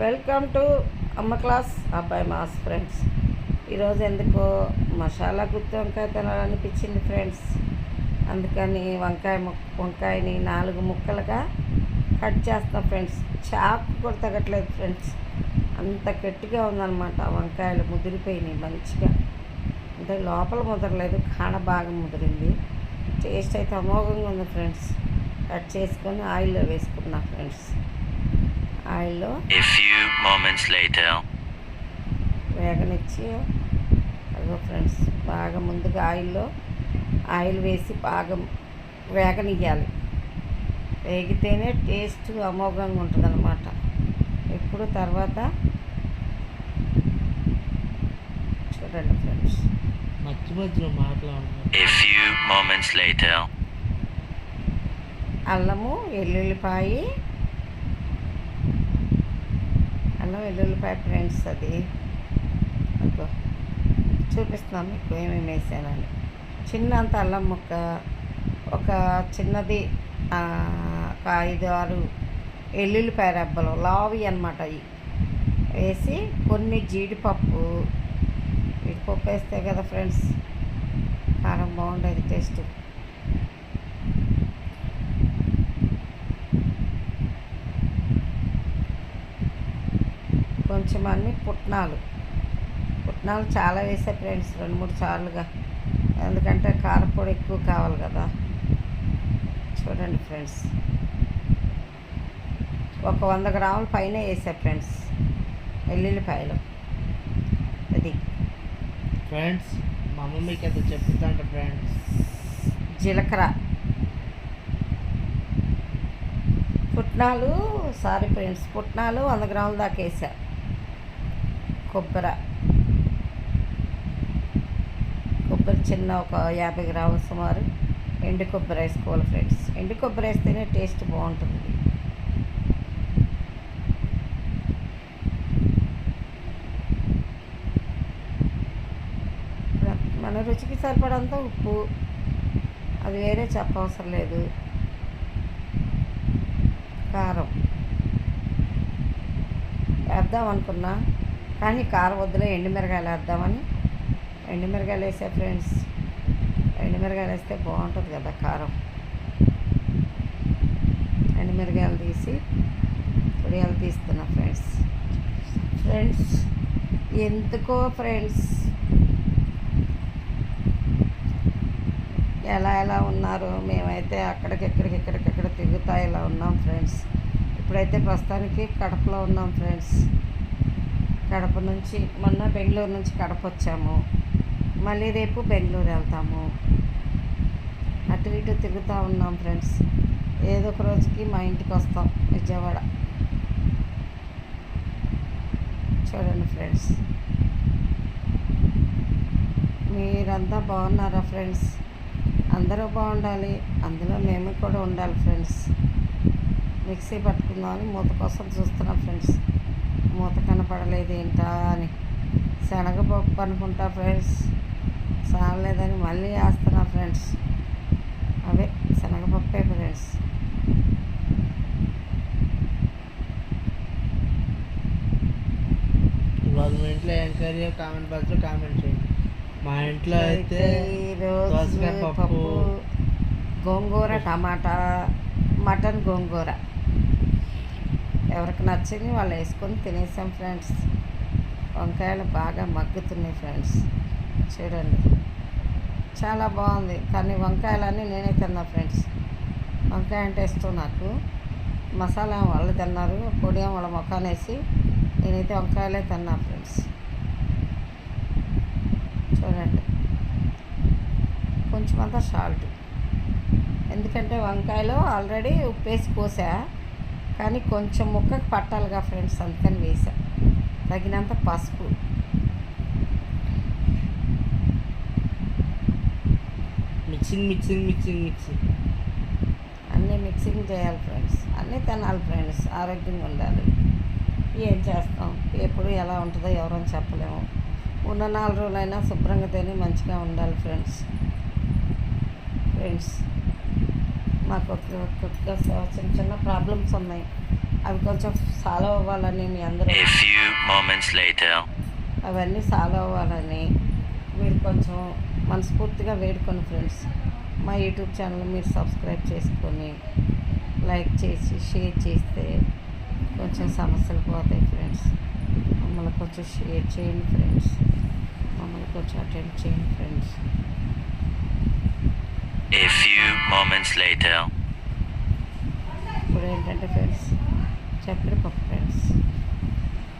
Welcome to అమ్మ class అబ్బాయి mass friends ఈరోజు ఎందుకో మసాలా గుత్తి వంకాయ తినాలనిపించింది ఫ్రెండ్స్ అందుకని వంకాయ వంకాయని నాలుగు ముక్కలుగా కట్ చేస్తాం ఫ్రెండ్స్ చాకు కూడా తగ్గట్లేదు ఫ్రెండ్స్ అంత గట్టిగా ఉందన్నమాట వంకాయలు ముదిరిపోయినాయి మంచిగా. అంటే లోపల ముదరలేదు కాడ బాగా ముదిరింది. టేస్ట్ అయితే అమోఘంగా ఉంది ఫ్రెండ్స్ కట్ చేసుకొని ఆయిల్లో వేసుకున్నా ఫ్రెండ్స్ ఆయిల్లో A few moments later. వేగనిచ్చి అదిగో ఫ్రెండ్స్ బాగా ముందుగా ఆయిల్లో ఆయిల్ వేసి బాగా వేగనియ్యాలి వేగితేనే టేస్ట్ అమోఘంగా ఉంటుంది అనమాట ఇప్పుడు తర్వాత చూడండి ఫ్రెండ్స్ మధ్య మధ్యలో later. అల్లము వెల్లుల్లిపాయ అల్లం వెల్లుల్లిపాయ ఫ్రెండ్స్ అది. చూపిస్తున్నాను మీకు ఏమేమి వేసానని. చిన్న అంత అల్లం ముక్క ఒక చిన్నది ఒక ఐదు ఆరు ఎల్లుల్లిపాయ రెబ్బలు లావి అనమాట అవి వేసి కొన్ని జీడిపప్పు జీడిపప్పు వేస్తే కదా ఫ్రెండ్స్ కారం బాగుండేది టేస్ట్. కొంచెం అన్ని పుట్నాలు. పుట్నాలు చాలా వేసే ఫ్రెండ్స్ రెండు మూడు సార్లుగా. ఎందుకంటే కారపొడి ఎక్కువ కావాలి కదా. చూడండి ఫ్రెండ్స్. ఒక వంద గ్రాముల పైన వేసా ఫ్రెండ్స్. వెల్లుల్లిపాయలు. అది. ఫ్రెండ్స్ మా అమ్మ మీకు అది చెప్తుంట ఫ్రెండ్స్? జీలకర్ర. పుట్నాలు సారీ ఫ్రెండ్స్ పుట్నాలు వంద గ్రాముల దాకా వేసా. కొబ్బరి. కొబ్బరి చిన్న ఒక యాభై గ్రాముల సుమారు. ఎండు కొబ్బరి వేసుకోవాలి ఫ్రెండ్స్. ఎండు కొబ్బరి వేస్తేనే టేస్ట్ బాగుంటుంది. మన రుచికి సరిపడంత ఉప్పు. అది వేరే చెప్పవసరం లేదు. కారం. వేద్దాం అనుకున్నా. కానీ కారం వద్దులే ఎండుమిరగాయలు వేద్దామని. ఎండుమిరగాయలు వేసే ఫ్రెండ్స్ ఎండుమిరగాయలు వేస్తే బాగుంటుంది కదా కారం. ఎండుమిరగాయలు తీసి పొడియాలు తీస్తున్నా ఫ్రెండ్స్. ఫ్రెండ్స్ ఎందుకో ఫ్రెండ్స్ ఎలా ఎలా ఉన్నారు మేమైతే అక్కడికి ఎక్కడికి ఇక్కడికి తిరుగుతా ఇలా ఉన్నాం ఫ్రెండ్స్. ఇప్పుడైతే ప్రస్తుతానికి కడపలో ఉన్నాం ఫ్రెండ్స్. కడప నుంచి మొన్న బెంగళూరు నుంచి కడప వచ్చాము మళ్ళీ రేపు బెంగళూరు వెళ్తాము. అటు ఇటు తిరుగుతూ ఉన్నాం ఫ్రెండ్స్. ఏదో ఒక రోజుకి మా ఇంటికి వస్తాం విజయవాడ. చూడండి ఫ్రెండ్స్. మీరంతా బాగున్నారా ఫ్రెండ్స్? అందరూ బాగుండాలి. అందులో మేము కూడా ఉండాలి ఫ్రెండ్స్. మిక్సీ పట్టుకుందామని మూత కోసం చూస్తున్నాం ఫ్రెండ్స్. మూత కనపడలేదు ఏంటా అని. శనగపప్పు అనుకుంటా ఫ్రెండ్స్. చాలేదని మళ్ళీ వేస్తున్నా ఫ్రెండ్స్. అవే శనగపప్పే ఫ్రెండ్స్. ఇవాళ మీ ఇంట్లో ఏం కర్రీ కామెంట్ బాక్స్లో కామెంట్ చేయండి. మా ఇంట్లో అయితే దోసకాయ పప్పు గోంగూర టమాటా మటన్ గోంగూర. ఎవరికి నచ్చింది వాళ్ళు వేసుకొని తినేసాం ఫ్రెండ్స్. వంకాయలు బాగా మగ్గుతున్నాయి ఫ్రెండ్స్. చూడండి. చాలా బాగుంది. కానీ వంకాయలన్నీ నేనే తిన్నా ఫ్రెండ్స్. వంకాయ అంటే ఇష్టం నాకు. మసాలా వాళ్ళు తిన్నారు. పొడి వాళ్ళ ముఖాన్ని నేనైతే వంకాయలే తిన్నా ఫ్రెండ్స్. చూడండి. కొంచెం అంతా సాల్ట్. ఎందుకంటే వంకాయలో ఆల్రెడీ ఉప్పు వేసి పోసా కానీ కొంచెం ముక్కకు పట్టాలిగా ఫ్రెండ్స్ అందుకని వేసా తగినంత పసుపు. Mixing mixing mixing mixing. అన్నీ మిక్సింగ్ చేయాలి ఫ్రెండ్స్. అన్నీ తినాలి ఫ్రెండ్స్. ఆరోగ్యంగా ఉండాలి. ఏం చేస్తాం? ఎప్పుడు ఎలా ఉంటుందో ఎవరని చెప్పలేము. ఉన్న నాలుగు రోజులైనా శుభ్రంగా తిని మంచిగా ఉండాలి ఫ్రెండ్స్. ఫ్రెండ్స్. మాకు ఒక చిన్న చిన్న ప్రాబ్లమ్స్ ఉన్నాయి. అవి కొంచెం సాల్వ్ అవ్వాలని మీ అందరూ. అవన్నీ సాల్వ్ అవ్వాలని మీరు కొంచెం మనస్ఫూర్తిగా వేడుకొని ఫ్రెండ్స్ మా యూట్యూబ్ ఛానల్ మీరు సబ్స్క్రైబ్ చేసుకొని లైక్ చేసి షేర్ చేస్తే కొంచెం సమస్యలు పోతాయి ఫ్రెండ్స్ మమ్మల్ని కొంచెం షేర్ చేయండి ఫ్రెండ్స్ మమ్మల్ని కొంచెం అటెండ్ చేయండి ఫ్రెండ్స్ few moments later. ఇప్పుడు ఏంటంటే ఫ్రెండ్స్ చక్కెర పప్పు ఫ్రెండ్స్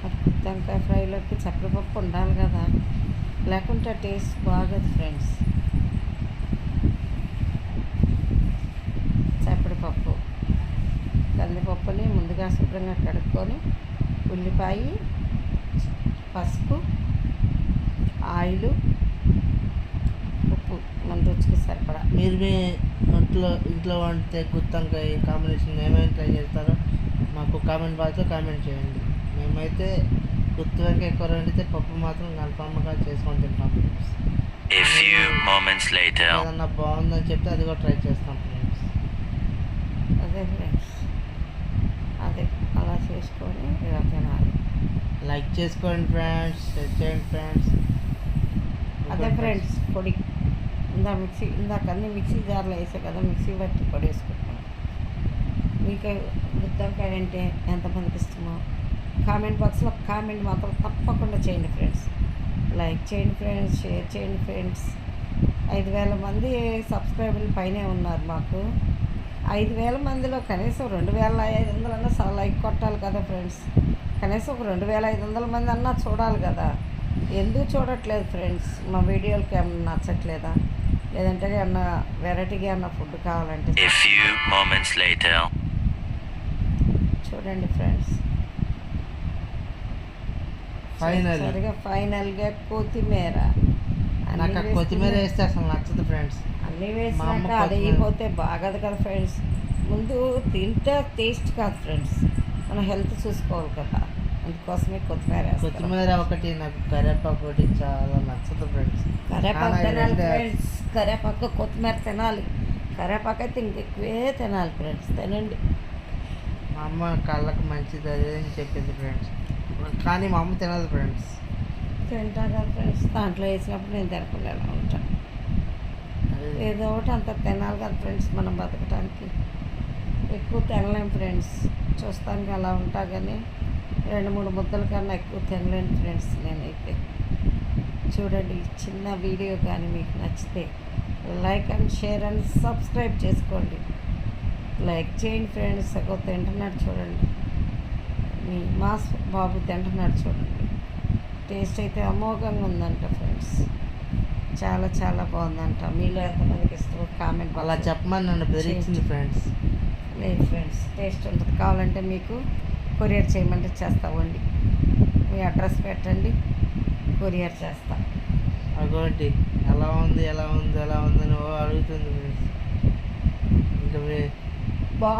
మరి గుత్తంకాయ ఫ్రైలోకి చక్కెర పప్పు ఉండాలి కదా. లేకుంటే టేస్ట్ బాగోదు ఫ్రెండ్స్ చక్కెరపప్పు కందిపప్పుని ముందుగా శుభ్రంగా కడుక్కొని ఉల్లిపాయ పసుపు ఆయిల్ ఉప్పు మన రుచికి సరిపడా మీరు మీ ఇంట్లో ఇంట్లో వండితే గుత్తంకాయ కాంబినేషన్ ఏమేమి ట్రై చేస్తారో మాకు కామెంట్ బాక్స్లో కామెంట్ చేయండి. మేమైతే గుత్తి వంకాయ కూర వండితే పప్పు మాత్రం కన్ఫామ్గా చేసుకొని తింటాం. ఫ్రెండ్స్. ఏదన్నా బాగుందని చెప్తే అది కూడా ట్రై చేస్తాం ఫ్రెండ్స్ అదే ఫ్రెండ్స్ అదే అలా చేసుకొని ఇలా తినాలి. లైక్ చేసుకోండి ఫ్రెండ్స్ షేర్ చేయండి ఫ్రెండ్స్ అదే ఫ్రెండ్స్ పొడి. ఇందా మిక్సీ ఇందాక అన్ని మిక్సీ జార్లో వేసే కదా మిక్సీ బట్టి పొడి మీకు గుత్తంకాయ అంటే ఎంతమందికి ఇష్టమో కామెంట్ బాక్స్లో కామెంట్ మాత్రం తప్పకుండా చేయండి ఫ్రెండ్స్. లైక్ చేయండి ఫ్రెండ్స్ షేర్ చేయండి ఫ్రెండ్స్. ఐదు వేల మంది సబ్స్క్రైబర్లు పైనే ఉన్నారు మాకు. ఐదు వేల మందిలో కనీసం రెండు వేల ఐదు వందలన్నా లైక్ కొట్టాలి కదా ఫ్రెండ్స్. కనీసం ఒక రెండు వేల ఐదు వందల మంది అన్నా చూడాలి కదా. ఎందుకు చూడట్లేదు ఫ్రెండ్స్? మా వీడియోలకి ఏమన్నా నచ్చట్లేదా? లేదంటే ఏమన్నా వెరైటీగా ఏమన్నా ఫుడ్ కావాలంటే. చూడండి ఫ్రెండ్స్. Finally. సరిగా ఫైనల్గా కొత్తిమీర. అన్నీ నాకు కొత్తిమీర వేస్తే అసలు నచ్చదు ఫ్రెండ్స్. అన్నీ వేసినాక అది. అయిపోతే బాగదు కదా ఫ్రెండ్స్. ముందు తింటే టేస్ట్ కాదు ఫ్రెండ్స్. మన హెల్త్ చూసుకోవాలి కదా. అందుకోసమే కొత్తిమీర. కొత్తిమీర ఒకటి నాకు కరివేపాకు ఒకటి చాలా నచ్చదు ఫ్రెండ్స్. కరేపాకు తినాలి రెండు- ఫ్రెండ్స్. కరేపాకు కొత్తిమీర తినాలి. కరేపాకు అయితే ఇంకెక్కువే తినాలి ఫ్రెండ్స్. తినండి. మా అమ్మ కళ్ళకి మంచిది అది అని చెప్పింది ఫ్రెండ్స్. కానీ మా అమ్మ తినదు ఫ్రెండ్స్. తింటా కదా ఫ్రెండ్స్. దాంట్లో వేసినప్పుడు నేను తినకుండా ఉంటాను ఏదో ఒకటి అంత తినాలి కదా ఫ్రెండ్స్ మనం బతకడానికి ఎక్కువ తినలేం ఫ్రెండ్స్. చూస్తానికి అలా ఉంటా కానీ రెండు మూడు ముద్దల కన్నా ఎక్కువ తినలేను ఫ్రెండ్స్ నేనైతే. చూడండి చిన్న వీడియో కానీ మీకు నచ్చితే like and share and subscribe చేసుకోండి. లైక్ చేయండి ఫ్రెండ్స్ ఒక తింటున్నాడు చూడండి. మీ మాస్ బాబు తింటున్నాడు చూడండి. టేస్ట్ అయితే అమోఘంగా ఉందంట ఫ్రెండ్స్ చాలా చాలా బాగుందంట. మీలో ఎంతమందికి ఇష్టమో కామెంట్ అలా చెప్పమని నన్ను బెదిరించింది ఫ్రెండ్స్ లేదు ఫ్రెండ్స్ టేస్ట్ ఉంటుంది. కావాలంటే మీకు కొరియర్ చేయమంటే చేస్తామండి మీ అడ్రస్ పెట్టండి కొరియర్ చేస్తా. అగోంటి ఎలా ఉంది ఎలా ఉంది ఎలా ఉందని ఓ అడుగుతుంది ఇంకా మీ-